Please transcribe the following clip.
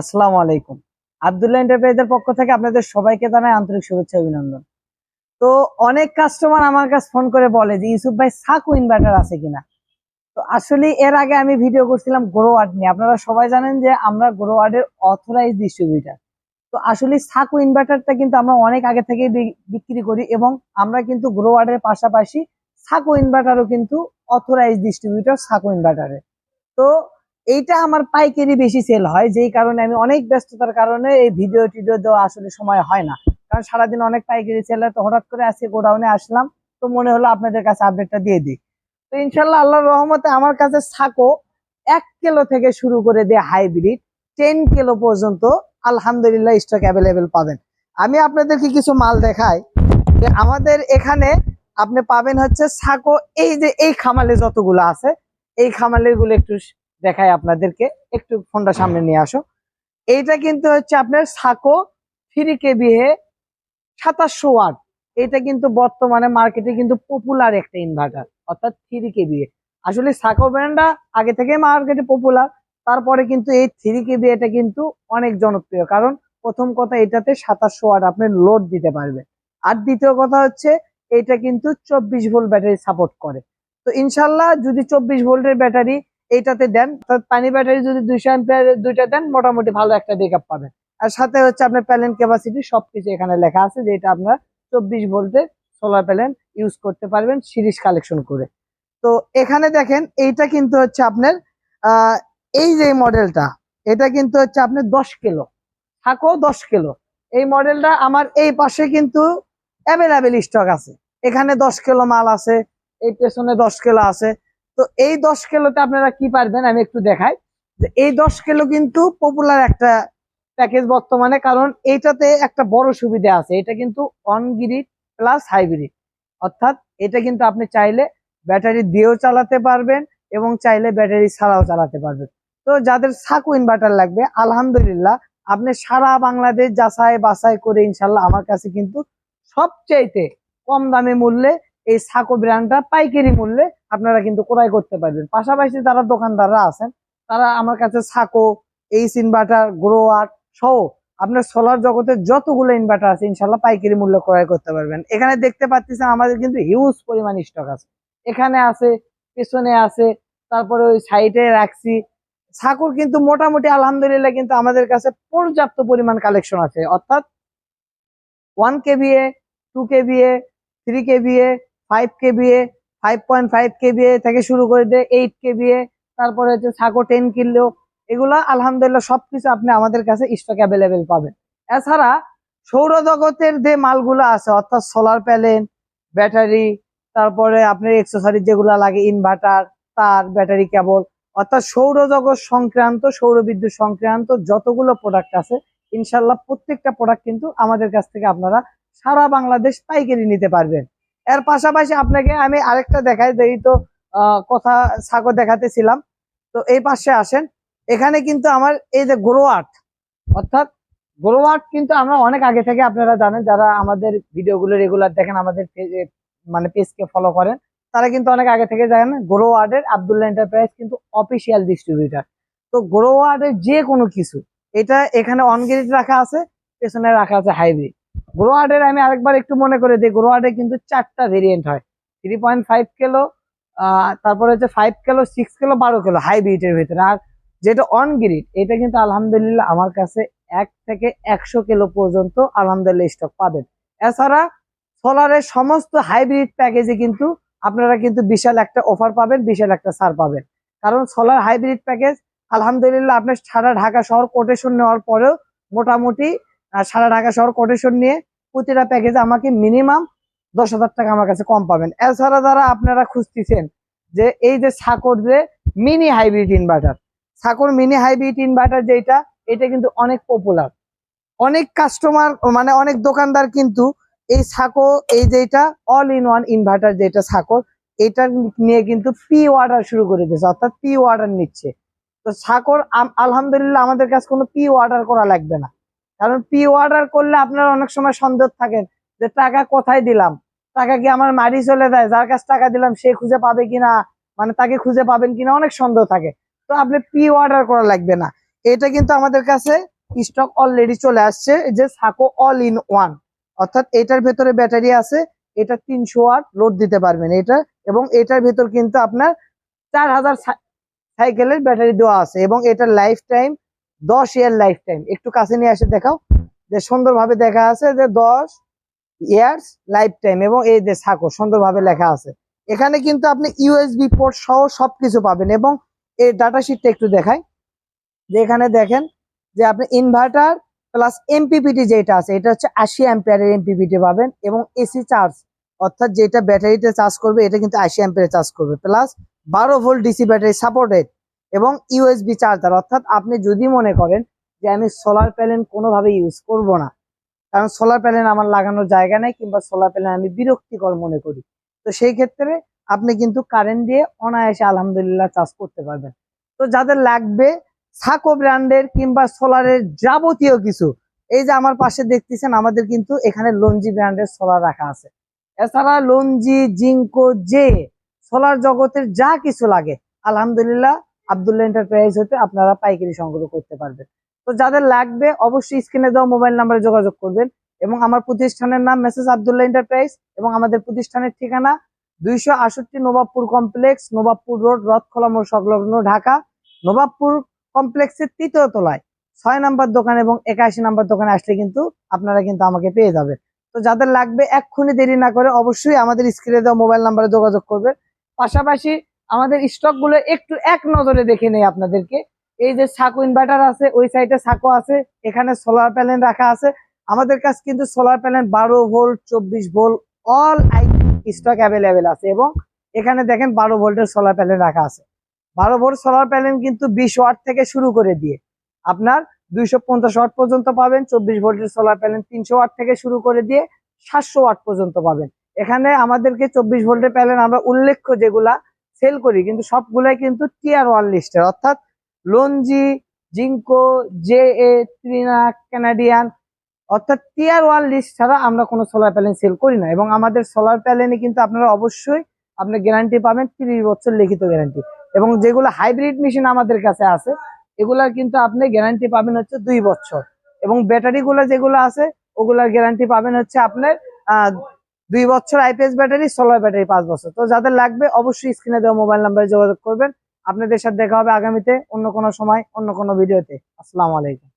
আসসালামু আলাইকুম। আবদুল্লাহ এন্টারপ্রাইজের পক্ষ থেকে আপনাদের সবাইকে জানাই আন্তরিক শুভেচ্ছা অভিনন্দন। তো অনেক কাস্টমার আমার কাছে ফোন করে বলে যে, ইউসুফ ভাই, সাকু ইনভার্টার আছে কিনা? তো আসলে এর আগে আমি ভিডিও করছিলাম গ্রো আর্ট নিয়ে। আপনারা সবাই জানেন যে আমরা গ্রো আর্টের অথরাইজ ডিস্ট্রিবিউটার তো আসলে সাকু ইনভার্টারটা কিন্তু আমরা অনেক আগে থেকে বিক্রি করি এবং আমরা কিন্তু গ্রো আর্টের পাশাপাশি সাকু ইনভার্টারও কিন্তু অথরাইজ ডিস্ট্রিবিউটর সাকু ইনভার্টারের তো এইটা আমার পাইকারি বেশি সেল হয়, যেই কারণে আমি অনেক ব্যস্ততার কারণে এই ভিডিও টিডিও দেওয়া আসলে সময় হয় না। কারণ সারাদিন অনেক পাইকারি সেল হয় তো হঠাৎ করে আজকে গোডাউনে আসলাম, তো মনে হলো আপনাদের কাছে আপডেটটা দিয়ে দিই। তো ইনশাল্লাহ আল্লাহর রহমতে আমার কাছে সাকো এক কিলো থেকে শুরু করে দিয়ে হাইব্রিড টেন কিলো পর্যন্ত আলহামদুলিল্লাহ স্টক অ্যাভেলেবেল পাবেন। আমি আপনাদেরকে কিছু মাল দেখাই, যে আমাদের এখানে আপনি পাবেন হচ্ছে সাকো এই যে এই খামালে যতগুলো আছে, এই খামালেরগুলো একটু দেখাই আপনাদেরকে। একটু ফোনটা সামনে নিয়ে আসো। এইটা কিন্তু হচ্ছে আপনার সাকো থ্রি কেবিএ সাতাশশো ওয়াট। এটা কিন্তু বর্তমানে মার্কেটে কিন্তু পপুলার একটা ইনভার্টার অর্থাৎ থ্রি কেবিএ। আসলে সাকো ব্র্যান্ডটা আগে থেকে মার্কেটে পপুলার তারপরে কিন্তু এই থ্রি কেবি এটা কিন্তু অনেক জনপ্রিয়। কারণ প্রথম কথা এটাতে সাতাশশো ওয়াট আপনি লোড দিতে পারবেন। আর দ্বিতীয় কথা হচ্ছে এটা কিন্তু চব্বিশ ভোল্ট ব্যাটারি সাপোর্ট করে। তো ইনশাল্লাহ যদি চব্বিশ ভোল্টের ব্যাটারি এইটাতে দেন। পানি ব্যাটারি যদি দুইশো অ্যাম্পিয়ার দুইটা দেন, মোটামুটি ভালো একটা ব্যাকআপ পাবেন। আর সাথে হচ্ছে আপনার প্যালেন ক্যাপাসিটি সবকিছু এখানে লেখা আছে যেটা আপনার চব্বিশ ভোল্টের সোলার প্যালেন ইউজ করতে পারবেন সিরিজ কালেকশন করে। তো এখানে দেখেন, এইটা কিন্তু হচ্ছে আপনার এই যে মডেলটা এটা কিন্তু হচ্ছে আপনার দশ কিলো থাকো দশ কিলো এই মডেলটা আমার এই পাশে কিন্তু অ্যাভেলেবেল স্টক আছে। এখানে দশ কিলো মাল আছে, এই পেছনে দশ কিলো আছে। তো এই দশ কিলোতে আপনারা কি পারবেন? আমি একটু দেখাই। যে এই দশ কিলো কিন্তু পপুলার একটা প্যাকেজ বর্তমানে, কারণ এইটাতে একটা বড় সুবিধা আছে। এটা কিন্তু অন গ্রিড প্লাস হাইব্রিড অর্থাৎ এটা কিন্তু আপনি চাইলে ব্যাটারি দিয়েও চালাতে পারবেন এবং চাইলে ব্যাটারি ছাড়াও চালাতে পারবেন। তো যাদের সাকু ইনভার্টার লাগবে, আলহামদুলিল্লাহ, আপনি সারা বাংলাদেশ যাচাই বাছাই করে ইনশাল্লাহ আমার কাছে কিন্তু সবচাইতে কম দামে মূল্যে এই সাকো ব্র্যান্ডটা পাইকারি মূল্যে আপনারা কিন্তু ক্রয় করতে পারবেন। পাশাপাশি যারা দোকানদাররা আছেন, তারা আমার কাছে Sako H inverter Growatt সহ আপনার সোলার জগতের যতগুলো ইনভার্টার আছে, ইনশাল্লাহ পাইকারি মূল্য ক্রয় করতে পারবেন। এখানে দেখতে পাচ্ছেন আমাদের কিন্তু হিউজ পরিমাণ স্টক আছে। এখানে আছে, পেছনে আছে, তারপরে ওই সাইডে রাখছি। সাকুর কিন্তু মোটামুটি আলহামদুলিল্লাহ কিন্তু আমাদের কাছে পর্যাপ্ত পরিমাণ কালেকশন আছে। অর্থাৎ one KVA two KVA three KVA five K KVA five point five K KVA থেকে শুরু করে দিয়ে এইট কে কেবিএ তারপরে হচ্ছে সাকো টেন কিলো, এগুলা আলহামদুলিল্লাহ সবকিছু আপনি আমাদের কাছে স্টক অ্যাভেলেবেল পাবেন। এছাড়া সৌরজগতের যে মালগুলো আছে, অর্থাৎ সোলার প্যানেল ব্যাটারি তারপরে আপনার এক্সেসরিজ যেগুলো লাগে ইনভার্টার তার ব্যাটারি কেবল অর্থাৎ সৌরজগৎ সংক্রান্ত সৌর বিদ্যুৎ সংক্রান্ত যতগুলো প্রোডাক্ট আছে ইনশাল্লাহ প্রত্যেকটা প্রোডাক্ট কিন্তু আমাদের কাছ থেকে আপনারা সারা বাংলাদেশ পাইকারি নিতে পারবেন। এর পাশাপাশি আপনাকে আমি আরেকটা দেখাই যেই তো কথা সাগর দেখাতেছিলাম। তো এই পাশে আসেন। এখানে কিন্তু আমার এই যে গ্রো আর্ট অর্থাৎ গ্রো আর্ট কিন্তু আমরা অনেক আগে থেকে আপনারা জানেন, যারা আমাদের ভিডিওগুলো রেগুলার দেখেন, আমাদের মানে পেজকে ফলো করেন, তারা কিন্তু অনেক আগে থেকে জানেন গ্রো আর্টের আবদুল্লাহ এন্টারপ্রাইজ কিন্তু অফিসিয়াল ডিস্ট্রিবিউটার তো গ্রো আর্টের যে কোনো কিছু, এটা এখানে অনগ্রিড রাখা আছে, পেছনে রাখা আছে হাইব্রিড গ্রো আর্টের আমি আরেকবার একটু মনে করে দিই গ্রো আর্টের কিন্তু চারটা ভেরিয়েন্ট হয়। থ্রি পয়েন্ট ফাইভ কিলো তারপরে হচ্ছে ফাইভ কিলো সিক্স কিলো বারো কিলো হাইব্রিডের ভিতরে। আর যেটা অন গ্রিড এটা কিন্তু আলহামদুলিল্লাহ আমার কাছে এক থেকে একশো কিলো পর্যন্ত আলহামদুলিল্লাহ স্টক পাবেন। এছাড়া সোলারের সমস্ত হাইব্রিড প্যাকেজে কিন্তু আপনারা কিন্তু বিশাল একটা অফার পাবেন, বিশাল একটা ছাড় পাবেন। কারণ সোলার হাইব্রিড প্যাকেজ আলহামদুলিল্লাহ আপনার সারা ঢাকা শহর কোটেশন নেওয়ার পরেও মোটামুটি সারা ঢাকা শহর কোটেশন নিয়ে প্রতিটা প্যাকেজে আমাকে মিনিমাম দশ হাজার টাকা আমার কাছে কম পাবেন। এছাড়া যারা আপনারা খুঁজতেছেন যে এই যে সাকর যে মিনি হাইব্রিড ইনভার্টার সাকর মিনি হাইব্রিড ইনভার্টার যেটা এটা কিন্তু অনেক পপুলার অনেক কাস্টমার মানে অনেক দোকানদার কিন্তু এই সাকো এই যেটা অল ইন ওয়ান ইনভার্টার যেটা সাকর এটা নিয়ে কিন্তু পি অর্ডার শুরু করে দিয়েছে, অর্থাৎ পি অর্ডার নিচ্ছে। তো সাকর আলহামদুলিল্লাহ আমাদের কাছে কোনো পি অর্ডার করা লাগবে না। কারণ পি অর্ডার করলে আপনার অনেক সময় সন্দেহ থাকেন যে টাকা কোথায় দিলাম? টাকা কি আমার মারি চলে যায়? যার কাছে টাকা দিলাম, সে খুঁজে পাবে কিনা? মানে তাকে খুঁজে পাবেন কিনা? অনেক সন্দেহ থাকে। তো আপনি পি অর্ডার করা লাগবে না। এটা কিন্তু আমাদের কাছে স্টক অলরেডি চলে আসছে যে সাকো অল ইন ওয়ান অর্থাৎ এটার ভেতরে ব্যাটারি আছে, এটা তিনশো ওয়াট লোড দিতে পারবেন এটা, এবং এটার ভেতর কিন্তু আপনার চার হাজার সাইকেলের ব্যাটারি দেওয়া আছে, এবং এটার লাইফ টাইম দশ ইয়ার লাইফ টাইম একটু কাছে নিয়ে এসে দেখাও। যে সুন্দরভাবে দেখা আছে যে দশ ইয়ার্স লাইফ টাইম এবং এই যে সাকো সুন্দরভাবে লেখা আছে। এখানে কিন্তু আপনি ইউএসবি পোর্ট সহ সবকিছু পাবেন এবং এই ডাটা শিটটা একটু দেখাই। যে এখানে দেখেন যে আপনি ইনভার্টার প্লাস এমপিপিটি যেটা আছে, এটা হচ্ছে আশি অ্যাম্পিয়ারের এমপিপিটি পাবেন এবং এসি চার্জ অর্থাৎ যেটা ব্যাটারিতে চার্জ করবে, এটা কিন্তু আশি অ্যাম্পিয়ারে চার্জ করবে। প্লাস বারো ভোল্ট ডিসি ব্যাটারি সাপোর্টেড এবং ইউএসবি চার্জার অর্থাৎ আপনি যদি মনে করেন যে আমি সোলার প্যানেল কোনোভাবে ইউজ করব না, কারণ সোলার প্যানেল আমার লাগানোর জায়গা নেই কিংবা সোলার প্যানেল আমি বিরক্তিকর মনে করি, তো সেই ক্ষেত্রে আপনি কিন্তু কারেন্ট দিয়ে অনায়াসে আলহামদুলিল্লাহ চার্জ করতে পারবেন। তো যাদের লাগবে সাকো ব্র্যান্ডের কিংবা সোলারের যাবতীয় কিছু, এই যে আমার পাশে দেখতেছেন আমাদের কিন্তু এখানে লঞ্জি ব্র্যান্ডের সোলার রাখা আছে। এছাড়া লঞ্জি জিঙ্কো যে সোলার জগতের যা কিছু লাগে, আলহামদুলিল্লাহ আবদুল্লাহ এন্টারপ্রাইজ হতে আপনারা পাইকারি সংগ্রহ করতে পারবেন। তো যাদের লাগবে, অবশ্যই স্ক্রিনে দেওয়া মোবাইল নাম্বারে যোগাযোগ করবেন এবং আমার প্রতিষ্ঠানের নাম মেসেজ আবদুল্লাহ এন্টারপ্রাইজ এবং আমাদের প্রতিষ্ঠানের ঠিকানা দুইশো আষট্টি নবাবপুর কমপ্লেক্স, নবাবপুর রোড, রথখোলা সংলগ্ন ঢাকা, নবাবপুর কমপ্লেক্সের তৃতীয় তলায়। ছয় নাম্বার দোকান এবং একাশি নাম্বার দোকানে আসলে কিন্তু আপনারা কিন্তু আমাকে পেয়ে যাবেন। তো যাদের লাগবে, এক্ষুনি দেরি না করে অবশ্যই আমাদের স্ক্রিনে দেওয়া মোবাইল নাম্বারে যোগাযোগ করবেন। পাশাপাশি আমাদের স্টকগুলো একটু এক নজরে দেখে নেই আপনাদেরকে। এই যে সাকো ইনভার্টার আছে, ওই সাইডে সাকো আছে, এখানে সোলার প্যানেল রাখা আছে। আমাদের কাছে কিন্তু সোলার প্যানেল বারো ভোল্ট চব্বিশ ভোল্ট অল স্টক অ্যাভেলেবেল আছে এবং এখানে দেখেন বারো ভোল্টের সোলার প্যানেল রাখা আছে। বারো ভোল্ট সোলার প্যানেল কিন্তু বিশ ওয়াট থেকে শুরু করে দিয়ে আপনার দুইশো পঞ্চাশ ওয়াট পর্যন্ত পাবেন, চব্বিশ ভোল্টের সোলার প্যানেল তিনশো ওয়াট থেকে শুরু করে দিয়ে সাতশো ওয়াট পর্যন্ত পাবেন। এখানে আমাদেরকে চব্বিশ ভোল্টের প্যানেল আমরা উল্লেখ্য যেগুলা সেল করি, কিন্তু সবগুলাই কিন্তু টিয়ার ওয়ান লিস্টের অর্থাৎ Longi Jinko J A Trina Canadian অর্থাৎ টিয়ার ওয়ান লিস্ট ছাড়া আমরা কোনো সোলার প্যানেল সেল করি না। এবং আমাদের সোলার প্যানেলে কিন্তু আপনারা অবশ্যই আপনি গ্যারান্টি পাবেন তিরিশ বছর লিখিত গ্যারান্টি এবং যেগুলো হাইব্রিড মেশিন আমাদের কাছে আছে, এগুলার কিন্তু আপনি গ্যারান্টি পাবেন হচ্ছে দুই বছর। এবং ব্যাটারি গুলো যেগুলো আছে, ওগুলার গ্যারান্টি পাবেন হচ্ছে আপনার দুই বছর আইপিএস ব্যাটারি সোলার ব্যাটারি পাঁচ বছর। তো যাদের লাগবে, অবশ্যই স্ক্রিনে দেওয়া মোবাইল নাম্বারে যোগাযোগ করবেন। আপনাদের সাথে দেখা হবে আগামীতে অন্য কোনো সময়, অন্য কোনো ভিডিওতে আসসালামু আলাইকুম।